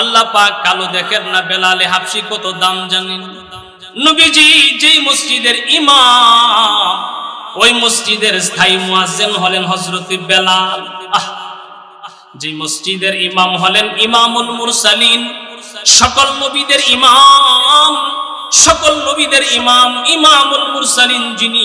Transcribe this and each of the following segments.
আল্লাহ পাক কালো দেখেন না, বেলালে হাফসি কত দাম জানেন? নবীজি যেই মসজিদের ইমাম, ওই মসজিদের স্থায়ী মুয়াজ্জিন হলেন হযরত বেলাল। যে মসজিদের ইমাম হলেন ইমামুল মুরসালিন। সকল নবীদের ইমাম, সকল নবীদের ইমাম ইমামুল মুরসালিন যিনি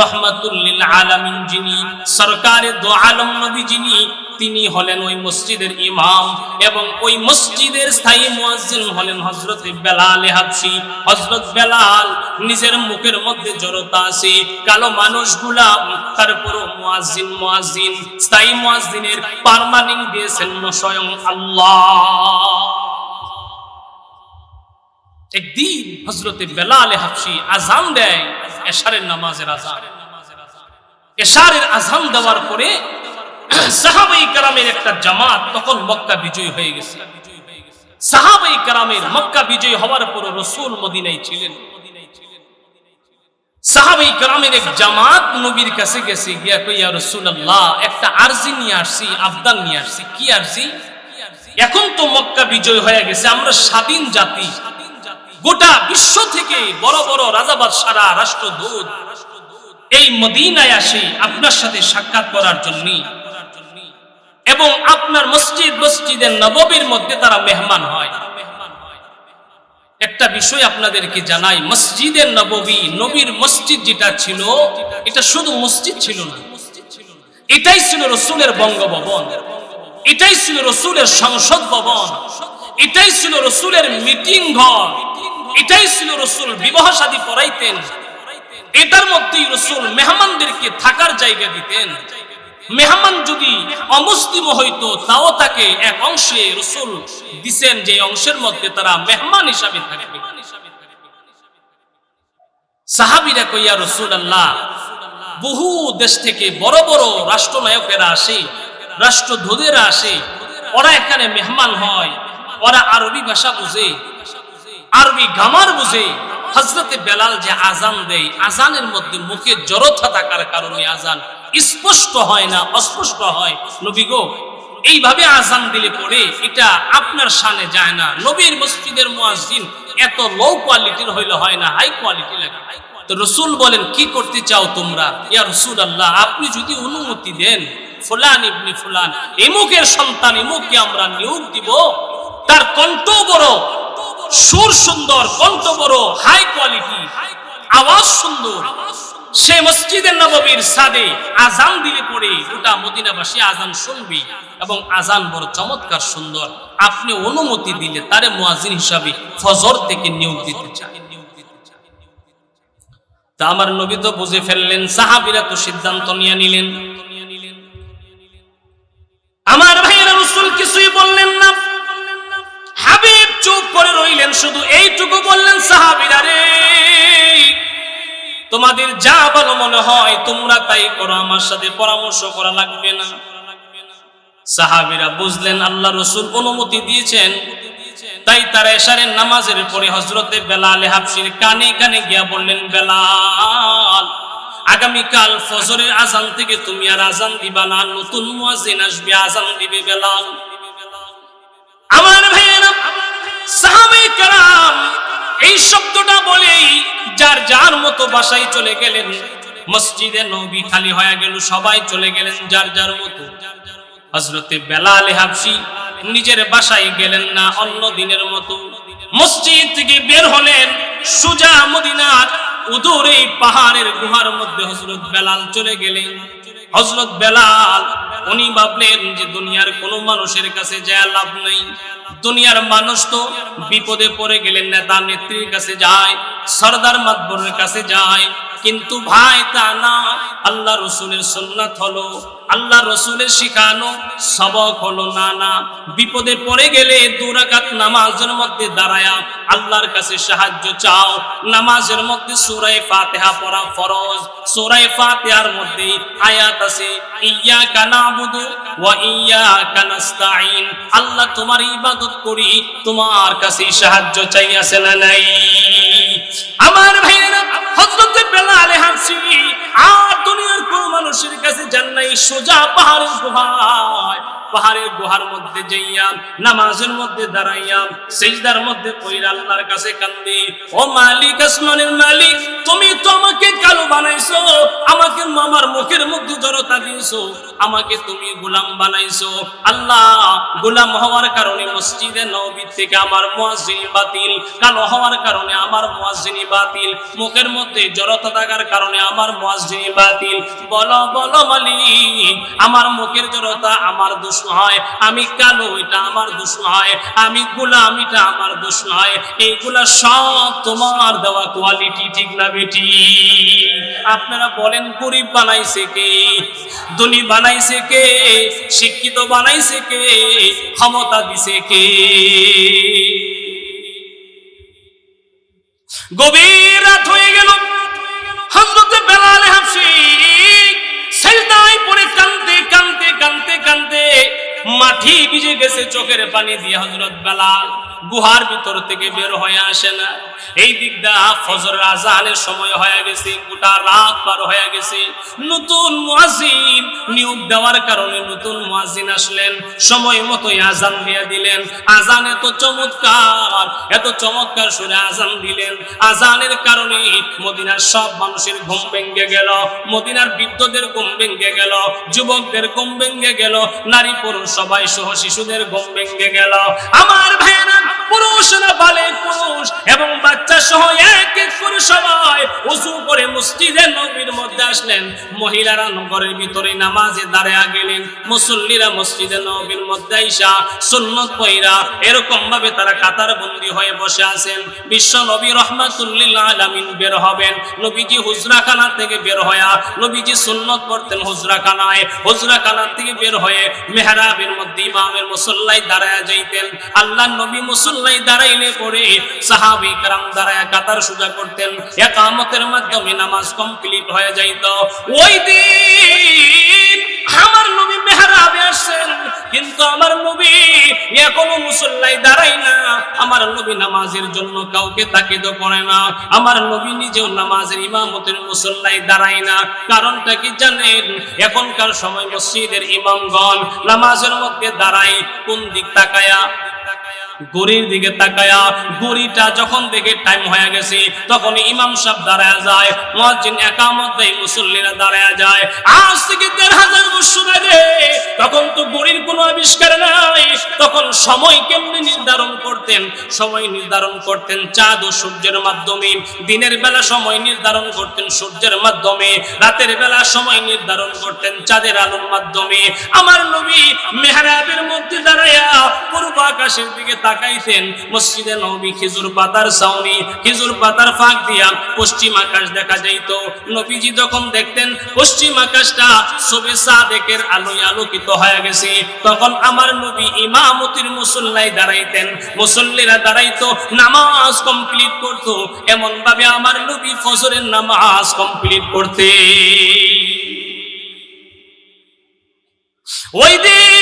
রহমাতুল্লিল আলামিন যিনি, সরকারে দো আলম নবী যিনি তিনি হলেন ওই মসজিদের ইমাম এবং ওই মসজিদের স্থায়ী মুয়াজ্জিন হলেন হযরত বেলাল হাবশি হযরত বেলাল নিজের মুখের মধ্যে জড়তা আছে, কালো মানুষগুলা তারপরও মুয়াজ্জিন মুয়াজ্জিন, স্থায়ী মুয়াজ্জিনের পার্মানিং দিয়েছেন স্বয়ং আল্লাহ। একদিন হজরতে বেলালে হাফসি আজান দেয়, এশারের নামাজের আজান এশারের আজান দেওয়ার পরে সাহাবাই কারামের একটা জামাত তখন মক্কা বিজয় হয়ে গেছে। সাহাবাই কারামের মক্কা বিজয় হওয়ার পর রসুল মদিনায় ছিলেন। সাহাবাই কারামের এক জামাত নবীর কাছে গেছে, গিয়া কইয়া রসুল্লাহ একটা আরজি নিয়ে আসছি আবদান নিয়ে আসছি। কি আরজি? এখন তো মক্কা বিজয় হয়ে গেছে, আমরা স্বাধীন জাতি। গোটা বিশ্ব থেকে বড় বড় রাজাবাদ সারা রাষ্ট্রদূত, এই মদিনায় আসে আপনার সাথে সাক্ষাৎ করার জন্য এবং আপনার মসজিদ মসজিদের নববীর মধ্যে তারা মেহমান হয়। একটা বিষয় আপনাদেরকে জানাই মসজিদের নববী, নবীর মসজিদ যেটা ছিল, এটা শুধু মসজিদ ছিল না। এটাই ছিল রসুলের বঙ্গভবন। এটাই ছিল রসুলের সংসদ ভবন। এটাই ছিল রসুলের মিটিং ঘর। এটাই ছিল রসুল বিবাহ শাদী পড়াইতেন এটার মধ্যেই রসুল মেহমানদেরকে থাকার জায়গা দিতেন। মেহমান যদি অমুসলিম হইতো, তাও তাকে এক অংশে রসুল দিছেন যে অংশের মধ্যে তারা মেহমান হিসাবে থাকবে। সাহাবিরা কইয়া রসুল আল্লাহ বহু দেশ থেকে বড় বড় রাষ্ট্রনায়কেরা আসে রাষ্ট্রধূতেরা আসে। ওরা এখানে মেহমান হয়, ওরা আরবি ভাষা বুঝে, আরবি গামার বুঝে। হজরতে বেলাল যে আজান দেয় আজানের মধ্যে মুখে জড়তা থাকার কারণে আজান স্পষ্ট হয় না, অস্পষ্ট হয়। নবী গো, এইভাবে আজান দিলে পরে এটা আপনার সানে যায় না। নবীর মসজিদের মুয়াজ্জিন এত লো কোয়ালিটির হইলে হয় না হাই কোয়ালিটি লাগে। তো রসুল বলেন, কি করতে চাও তোমরা? ইয়া রসুল আল্লাহ আপনি যদি অনুমতি দেন, ফুলান ইবনি ফুলান, এমুকের সন্তান এমুককে আমরা নিয়োগ দিব। তার কণ্ঠ বড়, সুর সুন্দর, কণ্ঠ বড় হাই কোয়ালিটি আওয়াজ সুন্দর সে মসজিদের নববীর সাদে আজান দিলে পরে গোটা মদিনাবাসী আজান শুনবি এবং আজান বড় চমৎকার সুন্দর। আপনি অনুমতি দিলে তারে মুয়াজিন হিসাবে ফজর থেকে নিয়োগ দিতে চায়। তা আমার নবী তো বুঝে ফেললেন, সাহাবিরা তো সিদ্ধান্ত নিয়ে নিলেন। আমার ভাইয়েরা রসুল কিছুই বললেন না। হাবিব চুপ করে রইলেন, শুধু এইটুকু বললেন, সাহাবিরা রে তোমাদের যা ভালো মনে হয়, তোমরা তাই করো, আমার সাথে পরামর্শ করা লাগবে না। সাহাবিরা বুঝলেন, আল্লাহ রসুল অনুমতি দিয়েছেন। তাই তারা এশারের নামাজের পরে হজরতে বেলালে হাফসির কানে কানে গিয়া বললেন, বেলাল, আগামীকাল ফজরের আজান থেকে তুমি আর আজান দিবা না, নতুন মুয়াজিন আসবে আজান দিবে বেলাল। আমার ভাইয়েরা সাহাবে কারাম এই শব্দটা বলেই যার যার মতো বাসায় চলে গেলেন, মসজিদে নবী খালি হয়ে গেল, সবাই চলে গেলেন যার যার মতো। হজরতে বেলাল হাবসি নিজের বাসায় গেলেন না, অন্য দিনের মতো। মসজিদ থেকে বের হলেন, সুজা মদিনার উদূর এই পাহাড়ের গুহার মধ্যে হজরত বেলাল চলে গেলেন। হজরত বেলাল উনি ভাবলেন যে দুনিয়ার কোনো মানুষের কাছে যা লাভ নেই। দুনিয়ার মানুষ তো বিপদে পড়ে গেলেন, নেতা নেত্রীর কাছে যায়, সর্দার মাতবরের কাছে যায় কিন্তু ভাই তা না। আল্লাহ রসুলের সুন্নাত হলো, আল্লাহ রসুলের শিখানো সবক হলো না না বিপদে পড়ে গেলে দুরাকাত নামাজের মধ্যে দাঁড়ায়া আল্লাহর কাছে সাহায্য চাও। নামাজের মধ্যে সুরাই ফাতেহা পড়া ফরজ। সুরাই ফাতেহার মধ্যে আয়াত আছে ইয়া কানাবুদু ওয়া ইয়া কানাস্তাইন আল্লাহ তোমার ইবাদত করি, তোমার কাছে সাহায্য চাই আছে না নাই? আমার ভাইয়েরা হযরত আলে হাফসি আর দুনিয়ার কোন মানুষের কাছে যান নাই সোজা পাহাড়ের গুহায়। পাহাড়ের গুহার মধ্যে যাইয়া নামাজের মধ্যে দাঁড়াইয়া সেজদার মধ্যে পইরা আল্লাহর কাছে কান্দি, ও মালিক, আসমানের মালিক, তুমি তো আমাকে কালো বানাইছো, আমাকে আমার মুখের মধ্যে জড়তা দিয়েছ, আমাকে তুমি গোলাম বানাইছো। আল্লাহ, গোলাম হওয়ার কারণে মসজিদে নবী থেকে আমার মুয়াজ্জিনি বাতিল, কালো হওয়ার কারণে আমার মুয়াজ্জিনি বাতিল, মুখের মধ্যে জড়তা থাকার কারণে আমার মুয়াজ্জিনি বাতিল। বলো বলো মালিক, আমার মুখের জড়তা আমার দোষ হয়, আমি কালো, এটা আমার দোষ হয়, আমি গোলাম, এটা আমার দোষ হয়। এইগুলা সব তোমার দেওয়া কোয়ালিটি ঠিক না বেটি? আপনারা বলেন, গরিব বানাইছে কে? ধনী বানাইছে কে? শিক্ষিত বানাইছে কে? ক্ষমতা দিছে কে? গভীর রাত হয়ে গেল। মাটি ভিজে গেছে চোখের পানি দিয়ে হজরত বেলাল। গুহার ভিতর থেকে বের হয়ে আসে না। এই দিকটা ফজর আজানের সময় হয়ে গেছে, গোটা রাত পার হয়ে গেছে। নতুন মুয়াজ্জিন নিয়োগ দেওয়ার কারণে নতুন মুয়াজ্জিন আসলেন, সময় মতো আজান দিয়ে দিলেন। আজান এত চমৎকার এত চমৎকার সুরে আজান দিলেন। আজানের কারণে মদিনার সব মানুষের ঘুম ভেঙে গেল, মদিনার বৃদ্ধদের ঘুম ভেঙে গেল, যুবকদের ঘুম ভেঙে গেল, নারী পুরুষ সবাই সহ শিশুদের ঘুম ভেঙে গেল। আমার ভাইয়েরা পুরুষ না বালে পুরুষ, এবং বাচ্চা সহ এক এক করে সবাই উঁচু করে মসজিদের নবীর মধ্যে আসলেন। মহিলারা নগরের ভিতরে নামাজে দাঁড়ায় গেলেন মুসল্লিরা মসজিদে নবীর মধ্যে আইসা সুন্নত পইরা এরকম ভাবে তারা কাতার বন্দি হয়ে বসে আছেন। বিশ্ব নবী রহমাতুল্লিল আলামিন বের হবেন। নবীজি হুজরাখানা থেকে বের হয়া নবীজি সুন্নত পড়তেন হুজরাখানায়। হুজরাখানা থেকে বের হয়ে মেহরাবের মধ্যে ইমামের মুসল্লাই দাঁড়ায় যাইতেন। আল্লাহ নবী মুসল্লাই দাঁড়াইলে পরে সাহাবি কারাম দাঁড়ায় কাতার সোজা করতেন। একামতের মাধ্যমে নামাজ কমপ্লিট হয়ে যাইত। ওই দিন আমার নবী মেহরাবে কিন্তু আমার নবী এখনও মুসল্লাই দাঁড়াই না। আমার নবী নামাজের জন্য কাউকে তাকিদ করে না। আমার নবী নিজেও নামাজের ইমামতের মুসল্লাই দাঁড়ায় না। কারণটা কি জানেন? এখনকার সময় মসজিদের ইমামগণ নামাজের মধ্যে দাঁড়ায়, কোন দিক তাকায়া গড়ির দিকে তাকায়া গড়িটা যখন দেখে টাইম হয়ে গেছে তখন ইমাম সাহেব দাঁড়ায় যায় মুয়াজ্জিন একামত মুসল্লিরা দাঁড়ায় যায়। আজ থেকে দেড় হাজার বছর আগে তখন তো গড়ির কোনো আবিষ্কার নাই, তখন সময় কেমনে নির্ধারণ করতেন? সময় নির্ধারণ করতেন চাঁদ ও সূর্যের মাধ্যমে, দিনের বেলা সময় নির্ধারণ করতেন সূর্যের মাধ্যমে, রাতের বেলা সময় নির্ধারণ করতেন চাঁদের আলোর মাধ্যমে। আমার নবী মেহরাবের মধ্যে দাঁড়ায়া পূর্ব আকাশের দিকে তাকাইতেন, মসজিদে নবী খেজুর পাতার ছাউনি খেজুর পাতার ফাঁক দিয়া পশ্চিম আকাশ দেখা যাইত। নবীজি যখন দেখতেন পশ্চিম আকাশটা সবে সাদেকের আলোয় আলোকিত হয়ে গেছে, তখন আমার নবী ইমামতির মুসল্লাই দাঁড়াইতেন। মুসল্লিরা দাঁড়াইতো, নামাজ কমপ্লিট করত। এমন ভাবে আমার নবী ফজরের নামাজ কমপ্লিট করতে ওই দিন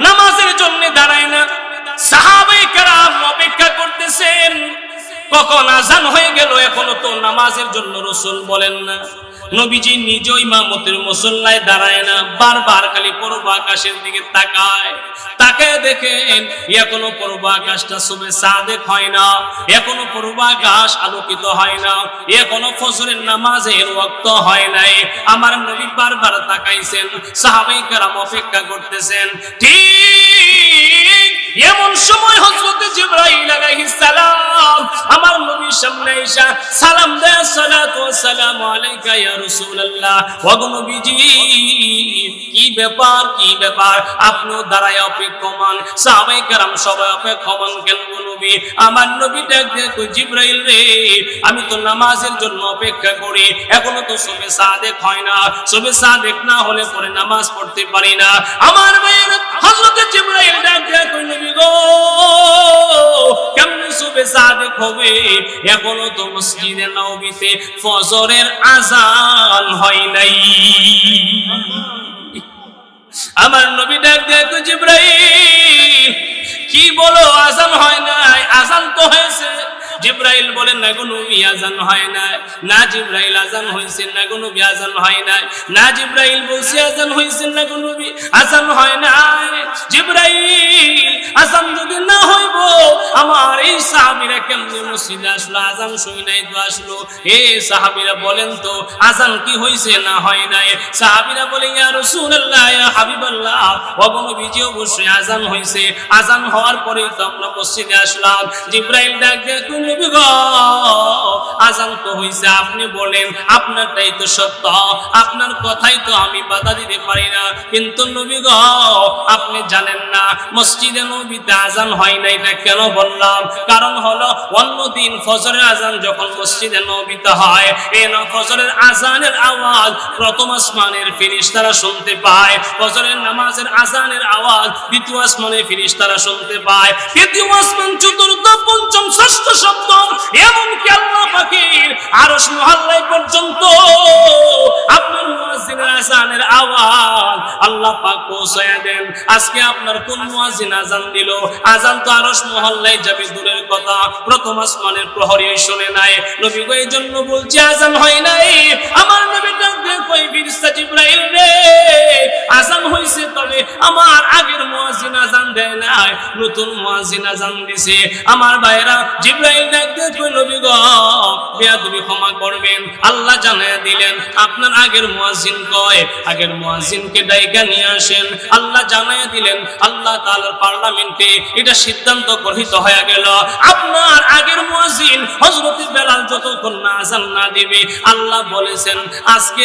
নামাজের জন্য দাঁড়ায় না। সাহাবে কারাম অপেক্ষা করতেছেন। কখন আজান হয়ে গেল, এখনও তো নামাজের জন্য রসুল বলেন না। নবীজি নিজ ইমামতের মুসল্লায় দাঁড়ায় না, বারবার খালি পূর্ব আকাশের দিকে তাকায়। তাকায় দেখেন, এখনও পূর্ব আকাশটা শুভে সাদেক হয় না, এখনও পূর্ব আকাশ আলোকিত হয় না, এখনও ফজরের নামাজের ওয়াক্ত হয় নাই। আমার নবী বারবার তাকাইছেন সাহাবাই কারাম অপেক্ষা করতেছেন, ঠিক এমন সময় হযরতে জিবরাইল আলাইহিস সালাম আমার নবীর সামনে এসে সালাম দেয়, সালাতু সালামু আলাইকা ইয়া রাসূলুল্লাহ। ওয়া গো নবীজি, কি ব্যাপার কি ব্যাপার? আপনিও দাঁড়ায় অপেক্ষমান। সাহাবাই কারাম সবাই অপেক্ষমান, কেন নবী? আমার নবী ডাক কই জিবরাইল রে, আমি তো নামাজের জন্য অপেক্ষা করি। এখনও তো সবে সাদেক হয় না। সবে সাদেক না হলে পরে নামাজ পড়তে পারি না। আমার ভাইয়ের, হযরত জিবরাইল ডাক দিয়ে কই নবী তো নাই। আমার নবী ডাক কই জিবরাইল, কি বলো আজান হয় নাই? আজান তো হয়েছে। জিব্রাইল বলেন না নবী আজান হয় না না জিব্রাইল আজান হইছে না নবী আজান হয় না না জিব্রাইল বলছে আজান হইছে না নবী আজান হয় না জিব্রাইল আজান যদি না হইব, আমার এই সাহাবিরা কেমনে মসজিদে আসলো? আজান শুই নাই তো আসলো। এ সাহাবীরা বলেন তো, আজান কি হইছে না হয় নাই? সাহাবিরা বলে, ইয়া রাসূলুল্লাহ, ইয়া হাবিবাল্লাহ। অবনবীজি অবশ্যই আজান হইছে। আজান হওয়ার পরেই তো আমরা মসজিদে আসলাম। জিব্রাইল ডাক দিয়ে নবী গো, আজান তো হইছে, আপনি বলেন, আপনারটাই তো সত্য। আপনার কথাই তো আমি বাধা দিতে পারি না। কিন্তু নবী গো, আপনি জানেন মসজিদে নবীতে আজান হয় না এটা কেন বললাম? কারণ হলো, অন্য দিন ফজরের আজান যখন মসজিদে নবীতে হয় এই না ফজরের আজানের আওয়াজ প্রথম আসমানের ফিরিস্তারা শুনতে পায়, ফজরের নামাজের আজানের আওয়াজ দ্বিতীয় আসমানের ফিরিস্তারা শুনতে পায়, তৃতীয় আসমান, চতুর্থ, পঞ্চম, ষষ্ঠ, সপ্তম, এমনকি আল্লাহ পাখির আরশ মহল্লায় পর্যন্ত আপনার মুয়াজ্জিনের আজানের আওয়াজ আল্লাহ পাক পৌঁছায় দেন। আজকে আপনার কোন মুয়াজ্জিন আজান দিল। আজান তো আরস মহল্লায় যাবে, দূরের কথা। প্রথম আসমানের প্রহরী শুনে নাই। নবী এই জন্য বলছি আজান হয় নাই। আমার নবী আল্লাহ দিলেন, আপনার আগের কয়? আগের ডাইকা নিয়ে আসেন, আল্লাহ জানায় দিলেন, আল্লাহ পার্লামেন্টে এটা সিদ্ধান্ত গৃহীত হয়ে গেল। আপনার আগের হযরত বেলাল যতক্ষণ না আজান না দিবে, আল্লাহ বলেছেন আজকে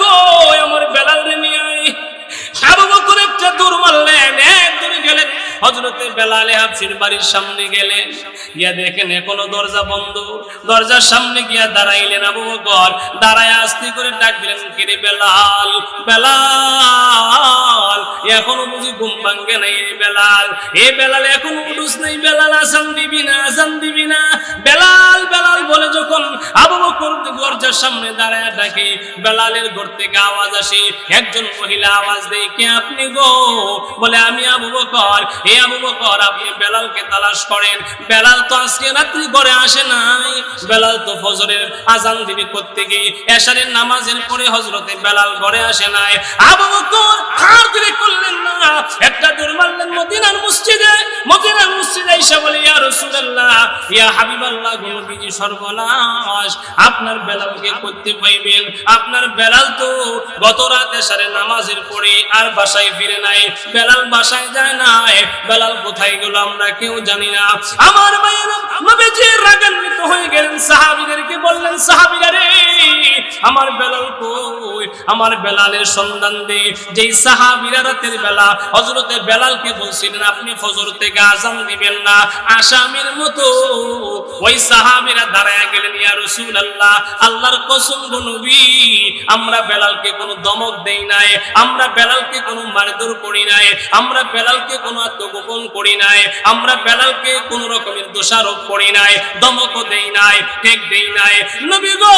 আমার বেলাল নিয়ে আয়। আবু বকর একটা দূর মারলেন এক দূরে গেলেন হজরতে বেলালে হাফসির বাড়ির সামনে গেলেন গিয়া দেখেন এখনও দরজা বন্ধ। দরজার সামনে গিয়া দাঁড়াইলেন আবু বকর। দাঁড়ায় আস্তে করে ডাক দিলেন কিরে বেলাল? বেলাল! এখনও বুঝি ঘুম ভাঙ্গে নাই রে বেলাল। এ বেলাল এখনও উঠুস নাই। বেলাল আসান দিবি না আসান দিবি না। বেলাল বেলাল বলে যখন আবু বকর দরজার সামনে দাঁড়ায় ডাকে, বেলালের ঘর থেকে আওয়াজ আসে। একজন মহিলা আওয়াজ দেয়, কে আপনি গো? বলে, আমি আবু বকর। এ আবু বকর, আপনি বেলালকে তালাশ করেন। বেলাল তো আজকে রাত্রি ঘরে আসে নাই। বেলাল তো ফজরের আজান দিবি করতে গিয়ে এশারের নামাজের পরে হজরতে বেলাল ঘরে আসে নাই। আবু বকর হার ধরে করলেন না। একটা দূর মারলেন মদিনার মসজিদে। মদিনার মসজিদে এসে বলে, ইয়া রাসূলুল্লাহ, ইয়া হাবিবাল্লাহ, নবীজি সর্বনাশ। আপনার বেলালকে করতে পাইবেন। আপনার বেলাল তো গত রাতে সারে নামাজের পরে আর বাসায় ফিরে নাই। বেলাল বাসায় যায় নাই। বেলাল, কোথায় গেল আমরা কেউ জানি না। আমার রাগান্বিত হয়ে গেলেন বললেন রে, আমার বেলাল কই? আমার বেলালের সন্ধান দে। রাতের বেলা বেলালকে বলছিলেন, আপনি ফজর থেকে আজান দিবেন না, আসামির মতো। ওই সাহাবীরা দাঁড়ায় গেলেন, ইয়া আল্লাহর কসম নবী, আমরা বেলালকে কোনো দমক দেই নাই, আমরা বেলালকে কোনো মারধর করি নাই, আমরা বেলালকে কোনো আত্মগোপন করি নাই। আমরা বেলালকে কোনো রকমের দোষারোপ করি নাই, দমকও দেই নাই টেক দেই নাই। নবী গো,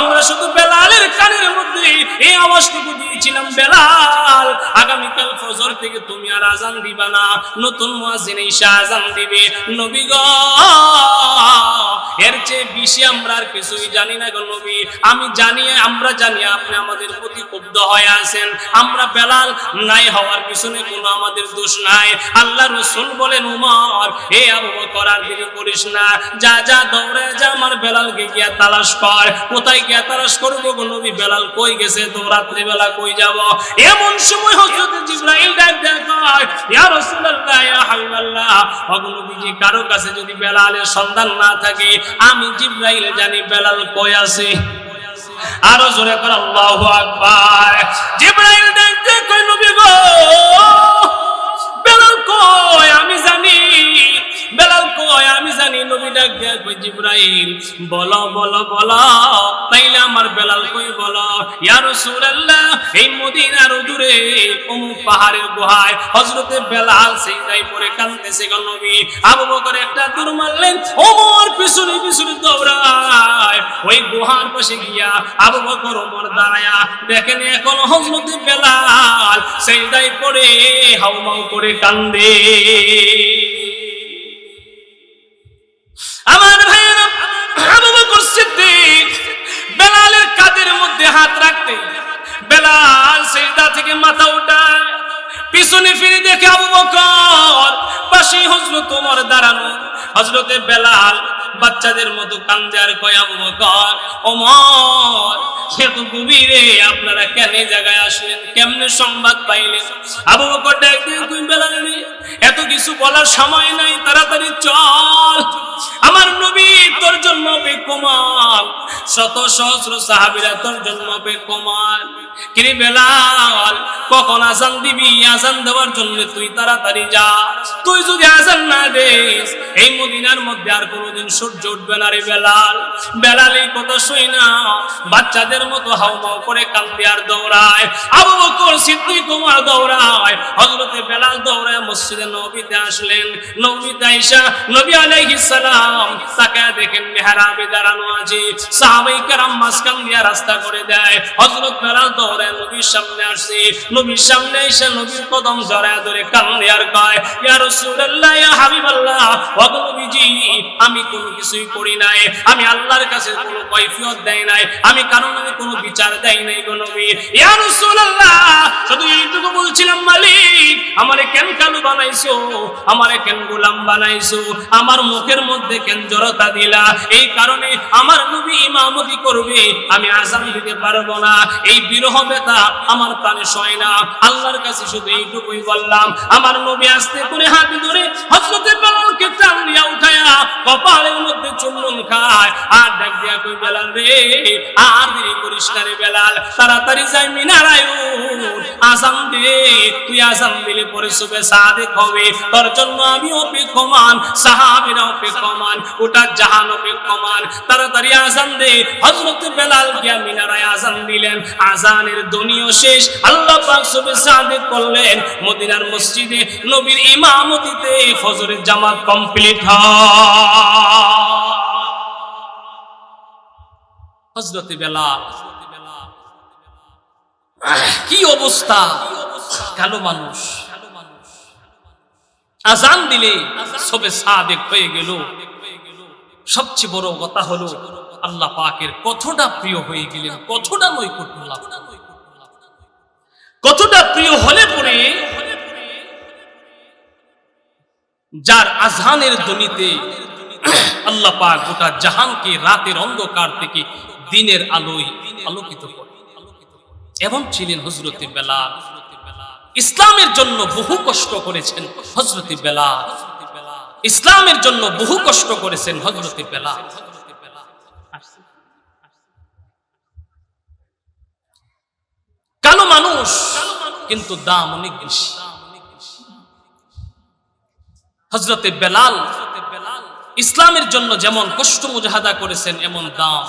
আমরা শুধু বেলালের কানের মধ্যে এই আওয়াজটুকু দিয়েছিলাম, বেলাল, আগামীকাল ফজর থেকে তুমি আর আজান দিবা না, নতুন মুয়াজ্জিন ঈশা আজান দিবে। নবী গো, এর চেয়ে বেশি আমরা আর কিছুই জানি না গো নবী। আমি জানি, আমরা জানি আপনি আমাদের প্রতি ক্ষুব্ধ হয়ে আছেন। আমরা বেলাল নাই হওয়ার পিছনে কোনো আমাদের দোষ নাই। আল্লাহ রসুল বলেন, উমর, হে আবু বকর, আর দেরি করিস না। যা যা দৌড়ে যা, আমার বেলালকে গিয়া তালাশ কর। কোথায় গিয়া তালাশ করব নবী? বেলাল কই গেছে? তো রাত্রি বেলা কই যাব? এমন সময় হযরত জিবরাইল ডাক দেয় ইয়া রাসূলুল্লাহ, ইয়া হাবিবাল্লাহ অগনবীজি কারও কাছে যদি বেলালের সন্ধান না থাকে, আমি জিবরাইল জানি বেলাল কই আছে। আরও জোরে করে, আল্লাহু আকবার। জিবরাইল ডাক দেয় কয়, নবী গো কয় আমি জানি, বেলাল কয় আমি জানি, নবী ডাক দেয় বলো বলো বলো। তাইলে আমার বেলাল কই বলো এই মদিনার দূরে পাহাড়ের গুহায় বেলাল পরে নবী। আবু বকর একটা দূর মারলেন, ওমর পিছনে পিছনে দৌড়ায়। ওই গুহার পাশে গিয়া আবু বকর, ওমর দাঁড়ায়া দেখেন এখন হজরতে বেলাল সিজদায় পড়ে, হাউমাউ করে কান্দে। আমার ভাইয়েরা বেলালের কাদের মধ্যে হাত রাখতে, বেলাল সেজদা থেকে মাথা উঠায়, পিছনে ফিরে দেখে আবু বকর পাশে হজরত ওমর দাঁড়ানো। হজরতে বেলাল বাচ্চাদের মতো কান্দে আর ওমর, সে তো গভীরে, আপনারা কেন জায়গায় আসলেন? কেমনে সংবাদ পাইলেন? আবু বকর ডাক দিয়ে, তুই বেলা এত কিছু বলার সময় নাই, তাড়াতাড়ি চল শত সহস্র সাহাবিরা তোর জন্য অপেক্ষমান কিরে বেলাল, কখন আজান দিবি? আজান দেওয়ার জন্য তুই তাড়াতাড়ি যা। তুই যদি আজান না দিস, এই মদিনার মধ্যে আর কোনোদিন সূর্য উঠবে না রে বেলাল। বেলাল এই কথা শুই না, বাচ্চাদের মতো হাউমাউ করে কান্দে আর দৌড়ায়। আবু বকর সিদ্দিক কুমার দৌড়ায়। হযরতে বেলাল দৌড়ায় মসজিদে নবীতে আসলেন। নবীতে আইসা নবী আলাইহিস সালাম তাকে দেখেন মেহরাবে দাঁড়ানো আছে। দিয়া দেয়। আমি কোনো কিছুই করি নাই। আমি আল্লাহর কাছে কোনো কৈফিয়ত দেই নাই। আমি কারণ আমি কোনো বিচার দেই নাই রাসূলুল্লাহ, শুধু এইটুকু বলছিলাম, মালিক, আমারে কেন কালু বানাইছো? আমারে কেন গোলাম বানাইছো? আমার মুখের মধ্যে কেন জড়তা দিলা? এই কারণে আমার নবী ইমামতি করবে, আমি আজান দিতে পারব না। এই বিরহ বেতা আমার প্রাণে সয় না। আল্লাহর কাছে শুধু এইটুকুই বললাম, আমার নবী আসতে করে হাতে ধরে হজরতে বেলালকে টান দিয়া উঠায়া কপালের মধ্যে চুম্বন খায়। আর ডাক দিয়া কই বেলাল রে, আর দেরি করিস রে বেলাল, তাড়াতাড়ি যাই মিনারায়। আজান দে। তুই আজান দিলে পরে শুবে সাদেক হবে। তোর জন্য আমি অপেক্ষমান, সাহাবিরা অপেক্ষমান, ওটা জাহান অপেক্ষমান। তাড়াতাড়ি আজান দে হযরত বেলাল গিয়া মিনারায় আজান দিলেন শেষ। আল্লাহ পাক করলেন। মদিনার মসজিদে নবীর ইমামতিতে ফজরের জামাত কমপ্লিট হয়। কি অবস্থা? কালো মানুষ। আজান দিলে সবে সাদেক হয়ে গেল। সবচেয়ে বড় কথা হলো আল্লাহ পাকের কতটা প্রিয় হয়ে গেলেন, কতটা নৈকট্য লাভ কতটা প্রিয় হলে পরে যার আজহানের ধ্বনিতে আল্লাহ পাক গোটা জাহানকে রাতের অন্ধকার থেকে দিনের আলোয় আলোকিত করে। এমন ছিলেন হজরতে বেলা ইসলামের জন্য বহু কষ্ট করেছেন হজরতে বেলা ইসলামের জন্য বহু কষ্ট করেছেন হজরতে বেলাল কালো মানুষ, কিন্তু দাম অনেক বেশি। হজরতে বেলাল ইসলামের জন্য যেমন কষ্ট মুজাহাদা করেছেন, এমন দাম।